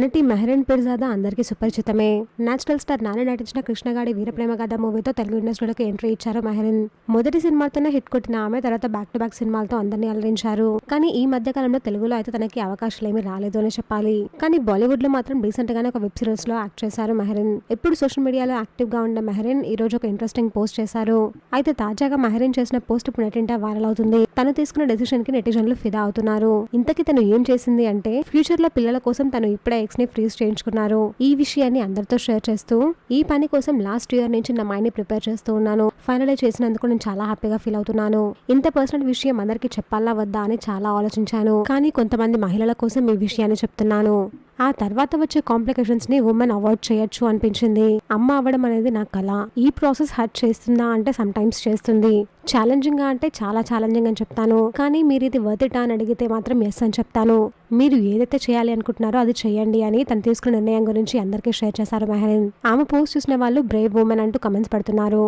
నటి మెహరన్ పిర్జాదా అందరికీ సుపరిచితమే. Natural star Nani నటించిన కృష్ణగాడి వీరప్రేమ కథ మూవీతో తెలుగు ఇండస్ట్రీలోకి ఎంట్రీ ఇచ్చారు మెహరన్. మొదటి సినిమాతోనే హిట్ కొట్టిన ఆమె తర్వాత బ్యాక్ టు బ్యాక్ సినిమాలతో అందరినీ అలరించారు. కానీ ఈ మధ్య కాలంలో తెలుగులో అయితే తనకి అవకాశాలు ఏమీ రాలేదు అని చెప్పాలి. కానీ బాలీవుడ్లో మాత్రం రీసెంట్ గానే ఒక వెబ్ సిరీస్లో యాక్ట్ చేశారు మెహరన్. ఎప్పుడు సోషల్ మీడియాలో యాక్టివ్గా ఉన్న మెహరన్ ఈ రోజు ఒక ఇంట్రెస్టింగ్ పోస్ట్ చేశారు. అయితే తాజాగా మెహరన్ చేసిన పోస్ట్ ఇప్పుడు నెటింటా వైరల్ అవుతుంది. తను తీసుకున్న డెసిషన్కి నెటిజన్లు ఫిదా అవుతున్నారు. ఇంతకీ తను ఏం చేసింది అంటే ఫ్యూచర్లో పిల్లల కోసం తను ఇప్పుడే ఎక్స్ని ఫ్రీజ్ చేయించుకున్నారు. ఈ విషయాన్ని అందరితో షేర్ చేస్తూ ఈ పని కోసం లాస్ట్ ఇయర్ నుంచి నా మైండ్ని ప్రిపేర్ చేస్తూ ఉన్నాను. ఫైనల్ చేసినందుకు నేను చాలా హ్యాపీగా ఫీల్ అవుతున్నాను. ఇంత పర్సనల్ విషయం అందరికీ చెప్పాలా వద్దా అని చాలా ఆలోచించాను. కానీ కొంతమంది మహిళల కోసం ఈ విషయాన్ని చెప్తున్నాను. ఆ తర్వాత వచ్చే కాంప్లికేషన్స్ని ఉమెన్ అవాయిడ్ చేయొచ్చు అనిపించింది. అమ్మ అవ్వడం అనేది నా కళ. ఈ ప్రాసెస్ హర్ట్ చేస్తుందా అంటే సమ్ టైమ్స్ చేస్తుంది. ఛాలెంజింగ్గా అంటే చాలా ఛాలెంజింగ్ అని చెప్తాను. కానీ మీరు ఇది వర్త్ అని అడిగితే మాత్రం ఎస్ అని చెప్తాను. మీరు ఏదైతే చేయాలి అనుకుంటున్నారో అది చేయండి అని తను తీసుకున్న నిర్ణయం గురించి అందరికీ షేర్ చేశారు మెహరీన్ ఆమె పోస్ట్ చూసిన వాళ్ళు బ్రేవ్ ఉమెన్ అంటూ కమెంట్స్ పెడుతున్నారు.